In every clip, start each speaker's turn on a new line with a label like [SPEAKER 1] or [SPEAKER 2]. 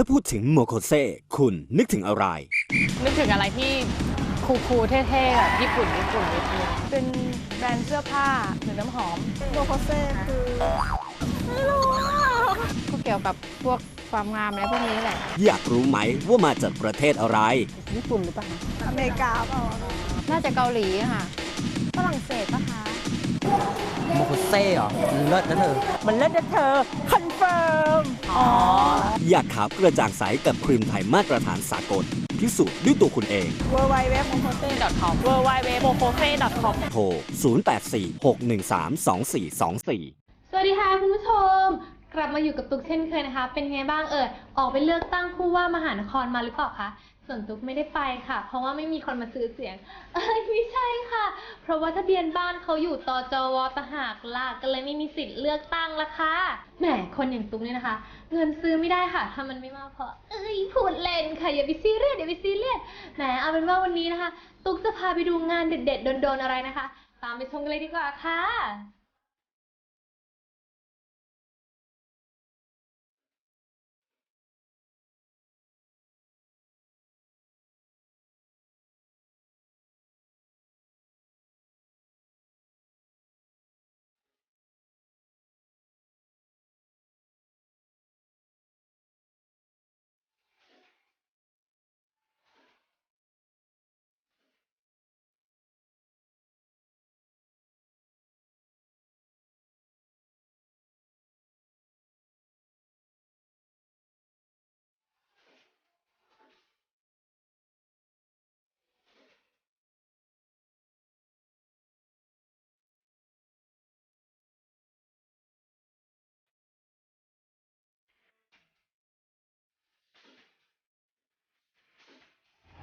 [SPEAKER 1] ถ้าพูดถึงโมโคเซคุณนึกถึงอะไร
[SPEAKER 2] นึกถึงอะไรที่คูลๆเท่ๆแบบญี่ปุ่นญี่ปุ่นนิดนึง
[SPEAKER 3] เป็นแบรนด์เสื้อผ้าหรือน้ำหอมโมโคเซ่คือไม่รู้ก็เกี่ยวกับพวกความงามอะไรพวกนี้แหละ
[SPEAKER 1] อยากรู้ไหมว่ามาจากประเทศอะไร
[SPEAKER 3] ญี่ปุ่นหรือเปล่าอเมริกาเปล่าน่าจะเกาหลีอะค่ะฝรั่งเศสปะคะ
[SPEAKER 4] โมโคเซ่เหรอเลิศนะเธอ
[SPEAKER 3] มันเลิศนะเธอ คอนเฟิร์ม อ๋อ
[SPEAKER 1] อยากขาวกระจ่างใสกับครีมไทยมาตรฐานสากลพิสูจน์ด้วยตัวคุณเอง
[SPEAKER 3] เวอร์ไวเว็บโมโคเซ่
[SPEAKER 2] .com w w w m o k o f e com
[SPEAKER 1] โทร 0846132424
[SPEAKER 5] สวัสดีค่ะคุณผู้ชม กลับมาอยู่กับตุ๊กเช่นเคยนะคะ เป็นไงบ้างเอ่ยออกไปเลือกตั้งผู้ว่ามหานครมาหรือเปล่าคะ ส่วนตุ๊กไม่ได้ไปค่ะ เพราะว่าไม่มีคนมาซื้อเสียง เอ้ยไม่ใช่ค่ะเพ ราะว่าทะเบียนบ้านเขาอยู่ตจวตหากล่ะก็เลยไม่มีสิทธิ์เลือกตั้งละค่ะแหมคนอย่างตุ๊กเนี่ยนะคะ เงินซื้อไม่ได้ค่ะ ถ้ามันไม่มากพอเอ้ยพูดเล่นค่ะอย่าไปซีเรียสอย่าไปซีเรียสแหมเอาเป็นว่าวันนี้นะคะ ตุ๊กจะพาไปดูงานเด็ด ๆ โดนๆอะไรนะคะ ตามไปชมกันเลยดีกว่าค่ะ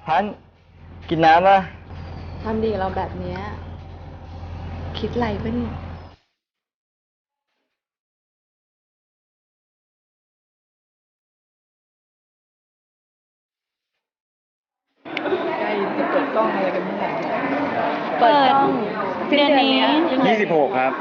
[SPEAKER 6] พันกินน้ำป่ะ
[SPEAKER 3] ทำดีกับเราแบบเนี้ย คิดอะไรปะเนี่ย
[SPEAKER 4] ใกล้จะเปิดกล้องอะไรกันเมื่อไหร่
[SPEAKER 3] เปิด เดือนนี้
[SPEAKER 6] 26 ครับ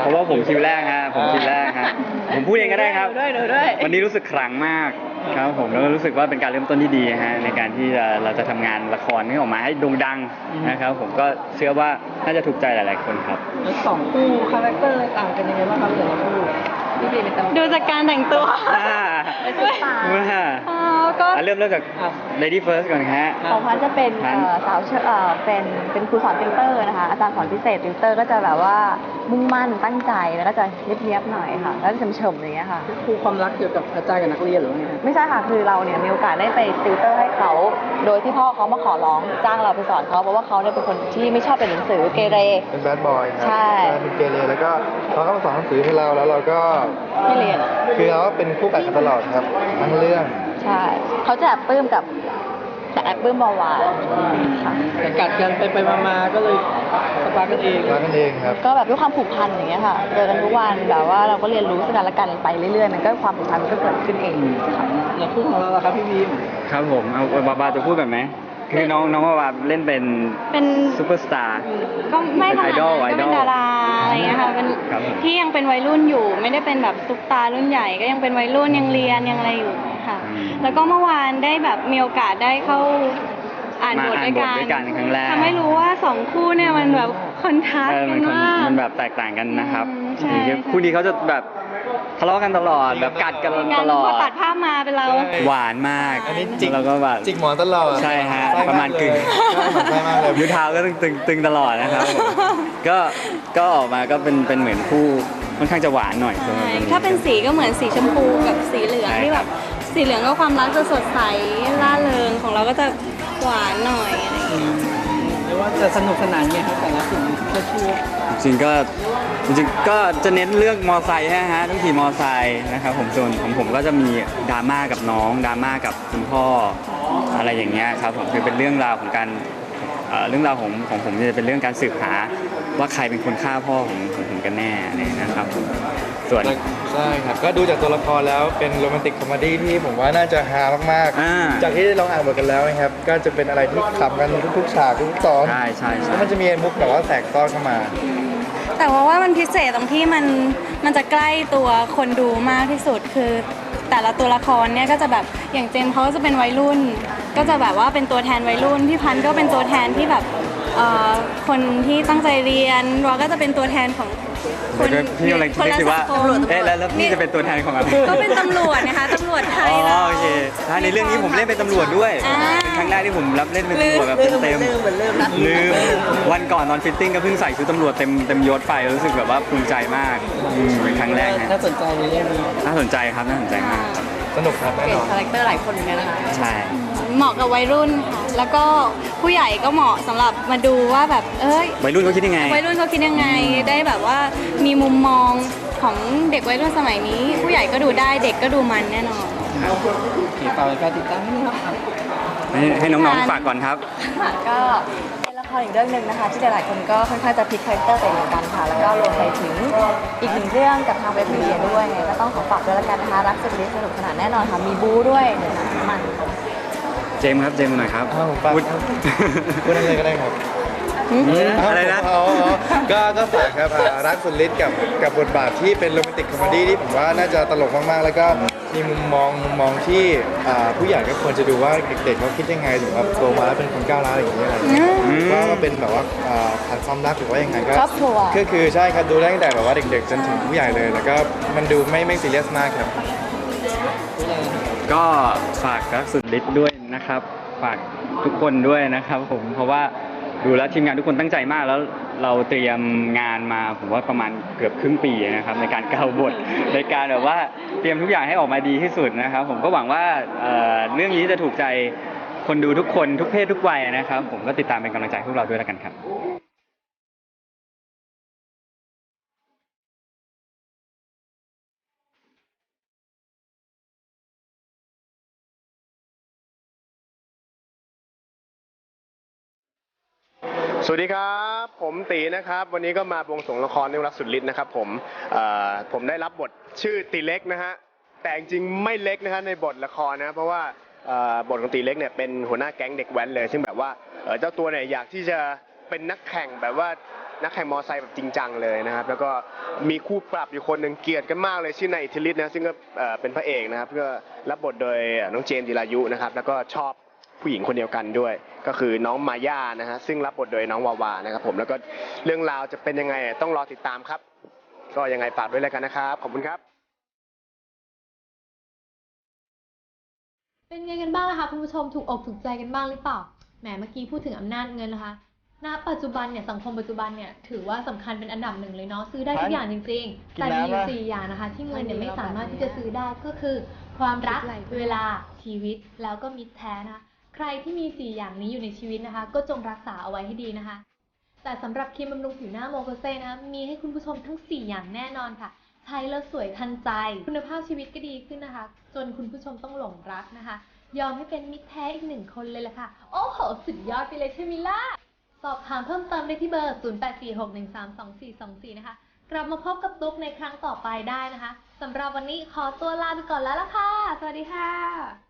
[SPEAKER 6] เพราะว่าผมคิวแรกฮะผมคิวแรกฮะผมพูดเองก็ได้ครับ
[SPEAKER 4] ด้วยดูด้วย
[SPEAKER 6] วันนี้รู้สึกขลังมากครับผมแล้วก็รู้สึกว่าเป็นการเริ่มต้นที่ดีฮะในการที่จะเราจะทำงานละครให้ออกมาให้โด่งดังนะครับผมก็เชื่อว่าน่าจะถูกใจหลาย ๆ คนครับ
[SPEAKER 4] แล้วสองคู่คาแรคเตอร์ต่างกันยังไงบ้างครับแต่ละคู่พี่บีเป็นตำ
[SPEAKER 7] ดูจากการแต่งตัว
[SPEAKER 6] ว่า
[SPEAKER 7] อ๋อก็
[SPEAKER 6] อะเริ่มเริ่มจาก Lady First ก่อนฮะ
[SPEAKER 8] ของพันจะเป็น
[SPEAKER 6] พัน
[SPEAKER 8] เอ่อสาวเชเอ่อเป็นเป็นครูสอนติวเตอร์นะคะ อาจารย์สอนพิเศษติวเตอร์ก็จะแบบว่ามุ่งมั่นตั้งใจแล้วก็จะเนียบๆหน่อยค่ะ แล้วจะเฉมๆอย่างเงี้ยค่ะ
[SPEAKER 4] คู่ความรักเกี่ยวกับอาจารย์กับนักเรียนหรือว่าไงฮะ
[SPEAKER 8] ไม่ใช่ค่ะ คือเราเนี่ยมีโอกาสได้ไปติวเตอร์ให้เขา โดยที่พ่อเขามาขอร้องจ้างเราไปสอนเขาเพราะว่าเขาเนี่ยเป็นคนที่ไม่ชอบเป็นหนังสือเกเร
[SPEAKER 9] เป็นแบดบอยครั
[SPEAKER 8] ใช่
[SPEAKER 9] เป็นเกเรแล้วก็เขาก็มาสอนหนังสือให้เราแล้วเราก็
[SPEAKER 8] ไม่เรียน
[SPEAKER 9] คือเราก็เป็นคู่กัดกันตลอดครับทั้งเรื่อง
[SPEAKER 8] ใช่เขาจะแอบปลื้มกับแต่แอบปลื้มเบาหวานค่ะ
[SPEAKER 4] แต่กัดกันไปไปๆมาๆก็เลยสปาร์กกันเอง
[SPEAKER 9] รักกันเองครับ
[SPEAKER 8] ก็แบบด้วยความผูกพันอย่างเงี้ยค่ะเจอกันทุกวันแบบว่าเราก็เรียนรู้ซึ่งกันและกันไปเรื่อยๆมันก็ความผูกพันมันก็เกิดขึ้นเองค่ะ
[SPEAKER 4] แล้วคู่ของเราล่ะครับพี่บีม
[SPEAKER 6] ครับผมเอาเอาบาบาจะพูดแบบไหมคือน้องน้องบาบาเล่นเป็น
[SPEAKER 7] เป็น
[SPEAKER 6] ซูเปอร์สตาร์
[SPEAKER 7] ก็ไม่ขนาด
[SPEAKER 6] เป็นไอดอล
[SPEAKER 7] นั้นก็เป็น
[SPEAKER 6] ไอดอล
[SPEAKER 7] ดาราอะไรเงี้ยค่ะเป็น
[SPEAKER 6] ครับผม
[SPEAKER 7] ที่ยังเป็นวัยรุ่นอยู่ ไม่ได้เป็นแบบซุปตาร์รุ่นใหญ่ก็ยังเป็นวัยรุ่นยังเรียนยังอะไรอยู่ค่ะ แล้วก็เมื่อวานได้แบบมีโอกาสได้เข้าอ่าน
[SPEAKER 6] มา
[SPEAKER 7] บท
[SPEAKER 6] อ่าน
[SPEAKER 7] ด้วย
[SPEAKER 6] บท
[SPEAKER 7] กัน
[SPEAKER 6] ด้วยกันครั้งแรก
[SPEAKER 7] ทำให้รู้ว่าสองคู่เนี่ยมันแบบคอนทราส
[SPEAKER 6] เอ
[SPEAKER 7] ต์
[SPEAKER 6] อ
[SPEAKER 7] กั
[SPEAKER 6] มัน
[SPEAKER 7] น
[SPEAKER 6] คน
[SPEAKER 7] มาก
[SPEAKER 6] มันแบบแตกต่างกันนะครับ
[SPEAKER 7] อืมใช่
[SPEAKER 6] คือคู่นี้เขาจะแบบทะเลาะกันตลอดแบบกัดกัน
[SPEAKER 7] กั
[SPEAKER 6] ต
[SPEAKER 7] น
[SPEAKER 6] ลอ
[SPEAKER 7] พอ
[SPEAKER 6] ด
[SPEAKER 7] ตัดภาพมาเป็นเรา
[SPEAKER 6] หวานมาก
[SPEAKER 9] อันนี้จิก
[SPEAKER 6] แล้วก็แบบ
[SPEAKER 9] จิกหมอนตลอด
[SPEAKER 6] ใช่ฮะ
[SPEAKER 9] ไส้
[SPEAKER 6] ประมาณกึ่ง
[SPEAKER 9] ใช่มากเลย
[SPEAKER 6] นิ้วเท้าก็ตึงตึงตึงตลอดนะครับผมก็ก็ออกมาก็เป็นเป็นเหมือนคู่ค่อนข้างจะหวานหน่อยสำหรับ
[SPEAKER 7] ใช่
[SPEAKER 6] รื่อง
[SPEAKER 7] ถ้าเป็นสีก็เหมือนสีชมพูกับสีเหลือง
[SPEAKER 6] ใช่
[SPEAKER 7] ที่
[SPEAKER 6] ค
[SPEAKER 7] แบ
[SPEAKER 6] รับบ
[SPEAKER 7] สีเหลืองก็ความรักจะสดใสล่าเริงของเราก็จะหวานหน่อยอะไรอย่างเงี้ย
[SPEAKER 4] หรือว่าจะสนุกสนานไงครับแต่ละกลุ่มแค่ช่วง
[SPEAKER 6] จริงๆก็จริงๆก็จะเน้นเรื่องมอไซค์ฮะต้องขี่มอไซค์นะครับผมส่วนของผมก็จะมีดราม่ากับน้องดราม่ากับคุณพ่ออะไรอย่างเงี้ยครับผมคือเป็นเรื่องราวของการเอ่อเรื่องราวของของผมจะเป็นเรื่องการสืบหา ว่าใครเป็นคนฆ่าพ่อของของผมกันแน่อะไรนะครับผมส่วน
[SPEAKER 9] ใช่ครับ ก็ดูจากตัวละครแล้วเป็นโรแมนติกคอมเมดี้ที่ผมว่าน่าจะฮามาก
[SPEAKER 6] อ่า
[SPEAKER 9] ๆ จากที่เราอ่านบทกันแล้วนะครับ ก็จะเป็นอะไรที่ขำกันทุกๆฉากทุกๆตอน
[SPEAKER 6] ใช่ใช่ใช่
[SPEAKER 9] แล้วมันจะมีมุกแบบว่าแตกต้อนเข้ามา
[SPEAKER 7] แต่ว่าว่ามันพิเศษตรงที่มันมันจะใกล้ตัวคนดูมากที่สุดคือ แต่ละตัวละครเนี่ยก็จะแบบอย่างเจมส์เขาก็จะเป็นวัยรุ่น ก็จะแบบว่าเป็นตัวแทนวัยรุ่นพี่พันธ์ก็เป็นตัวแทนที่แบบ เอ่อคนที่ตั้งใจเรียนวาก็จะเป็นตัวแทนของคน
[SPEAKER 6] เดี๋ยวพี่กำลังคิดสิว่า
[SPEAKER 7] คนละสังคม
[SPEAKER 6] เอ๊ะแล้วแล้วพี่จะเป็นตัวแทนของอะไร
[SPEAKER 7] ก็เป็นตำรวจนะคะตำรวจไท
[SPEAKER 6] อ๋
[SPEAKER 7] ย
[SPEAKER 6] อ
[SPEAKER 7] เรา
[SPEAKER 6] โอเคใช่ในเรื่องนี้ผมเล่นเป็นตำรวจด้วย
[SPEAKER 7] อ่า
[SPEAKER 6] เป็นครั้งแรกที่ผมรับเล่นเป็นตำรวจแบบเต็ม
[SPEAKER 4] ลืมเหมือนลืมนะ
[SPEAKER 6] ๆลืมวันก่อนตอนฟิตติ้งก็เพิ่งใส่ชุดตำรวจเต็มเต็มยศไปรู้สึกแบบว่าภูมิใจมากอืมเป็นครั้งแรกนะ
[SPEAKER 4] น่าสนใจในเรื่องนี้
[SPEAKER 6] น่าสนใจครับน่าสนใจมากครับ
[SPEAKER 9] สนุกครับแน่
[SPEAKER 4] เปลี่
[SPEAKER 9] น
[SPEAKER 4] ย
[SPEAKER 9] อนน
[SPEAKER 4] คาแรคเตอร์หลายคนเหมือนกันนะคะ
[SPEAKER 6] ใช่
[SPEAKER 7] เหมาะกับวัยรุ่นค่ะ แล้วก็ผู้ใหญ่ก็เหมาะสำหรับมาดูว่าแบบ เอ้ย
[SPEAKER 6] วัยรุ่นเขาคิดยังไง
[SPEAKER 7] วัยรุ่นเขาคิดยังไง ได้แบบว่ามีมุมมองของเด็กวัยรุ่นสมัยนี้ ผู้ใหญ่ก็ดูได้ เด็กก็ดูมันแน่นอน
[SPEAKER 4] ติดตามการติดตามนี่ครับ
[SPEAKER 6] ให้ให้น้องๆฝากก่อนครับ
[SPEAKER 8] ค่ะก็ เป็นละครอีกเรื่องหนึ่งนะคะ ที่หลายๆคนก็ค่อนข้างจะพลิกคาแรคเตอร์ไปเหมือนกันค่ะ แล้วก็รวมไปถึงอีกหนึ่งเรื่องกับทางเว็บมีเดียด้วยไงก็ต้องขอฝากด้วยละกันนะคะ รักสุดฤทธิ์สนุกสนานแน่นอนค่ะ มีบู๊ด้วยเดี๋ยวนะมัน
[SPEAKER 6] เจมส์ครับ เจมส์หน่อยครับ
[SPEAKER 9] อ้าวผมฝาก
[SPEAKER 6] พูด
[SPEAKER 9] พูดอะไรก็ได้ครับ
[SPEAKER 6] อะไรนะ
[SPEAKER 9] อ๋ออ๋อก็ก็ฝากครับอ่ารักสุดฤทธิ์กับกับบทบาทที่เป็นโรแมนติกคอมเมดี้ที่ผมว่าน่าจะตลกมากๆ แล้วก็มีมุมมองมุมมองที่อ่าผู้ใหญ่ก็ควรจะดูว่าเด็กๆเขาคิดยังไงถึงแบบโตมาแล้วเป็นคนก้าวร้าวอย่างนี้อะไรอย่างเงี้ย
[SPEAKER 6] อืม
[SPEAKER 9] ว่าว่าเป็นแบบว่าอ่าผ่านความรักหรือว่ายังไงก็
[SPEAKER 8] ครอบครัว
[SPEAKER 9] ก็คือใช่ครับดูได้ตั้งแต่แบบว่าเด็กๆ จนถึงผู้ใหญ่เลย แล้วก็มันดูไม่ไม่ซีเรียสมากครับ
[SPEAKER 6] ก็ฝากรักสุดฤทธิ์ด้วยนะครับ ฝากทุกคนด้วยนะครับผมเพราะว่า ดูแล้วทีมงานทุกคนตั้งใจมากแล้วเราเตรียมงานมาผมว่าประมาณเกือบครึ่งปีนะครับในการเกาบทในการแบบว่าเตรียมทุกอย่างให้ออกมาดีที่สุดนะครับ ผมก็หวังว่าเอ่อเรื่องนี้จะถูกใจคนดูทุกคนทุกเพศทุกวัยนะครับ ผมก็ติดตามเป็นกำลังใจให้พวกเราด้วยแล้วกันครับ
[SPEAKER 10] สวัสดีครับ ผมตีนะครับ วันนี้ก็มาบวงสรวงละครเรื่องรักสุดฤทธิ์นะครับผมผมได้รับบทชื่อตีเล็กนะฮะแต่จริงไม่เล็กนะฮะในบทละครนะเพราะว่าบทของตีเล็กเนี่ยเป็นหัวหน้าแก๊งเด็กแว้นเลย ซึ่งแบบว่าเจ้าตัวเนี่ยอยากที่จะเป็นนักแข่งแบบว่านักแข่งมอไซค์แบบจริงจังเลยนะครับ แล้วก็มีคู่ปรับอยู่คนหนึ่งเกลียดกันมากเลยชื่อนายอิทธิฤทธิ์นะซึ่งก็เอ่อเป็นพระเอกนะครับเพื่อรับบทโดยน้องเจมส์จิรายุนะครับแล้วก็ชอบ ผู้หญิงคนเดียวกันด้วย ก็คือน้องมาย่านะฮะซึ่งรับบทโดยน้องวาวานะครับผมแล้วก็เรื่องราวจะเป็นยังไงต้องรอติดตามครับ ก็ยังไงฝากด้วยแล้วกันนะครับขอบคุณครับ
[SPEAKER 5] เป็นไงกันบ้างล่ะคะคุณผู้ชมถูกอกถูกใจกันบ้างหรือเปล่าแหมเมื่อกี้พูดถึงอำนาจเงินนะคะณปัจจุบันเนี่ยสังคมปัจจุบันเนี่ยถือว่าสำคัญเป็นอันดับหนึ่งเลยเนาะซื้อได้ทุกอย่างจริง ๆ แต่มีอยู่สี่อย่างนะคะ ที่เงินเนี่ยไม่สามารถที่จะซื้อได้ก็คือ ความรักเวลาชีวิตแล้วก็มิตรแท้นะคะใค รที่มีสี่อย่างนี้อยู่ในชีวิตนะคะ ก็จงรักษาเอาไว้ให้ดีนะคะ แต่สำหรับครีมบำรุงผิวหน้าโมโคเซนะคะมีให้คุณผู้ชมทั้ง 4 อย่างแน่นอนค่ะ ใช้แล้วสวยทันใจ คุณภาพชีวิตก็ดีขึ้นนะคะ จนคุณผู้ชมต้องหลงรักนะคะ ยอมให้เป็นมิตรแท้อีกหนึ่งคนเลยล่ะค่ะ โอ้โห สุดยอดไปเลยใช่ไหมล่ะ สอบถามเพิ่มเติมได้ที่เบอร์ 0846132424 นะคะ กลับมาพบกับตุ๊กในครั้งต่อไปได้นะคะสำหรับวันนี้ขอตัวลาไปก่อนแล้วล่ะค่ะ สวัสดีค่ะ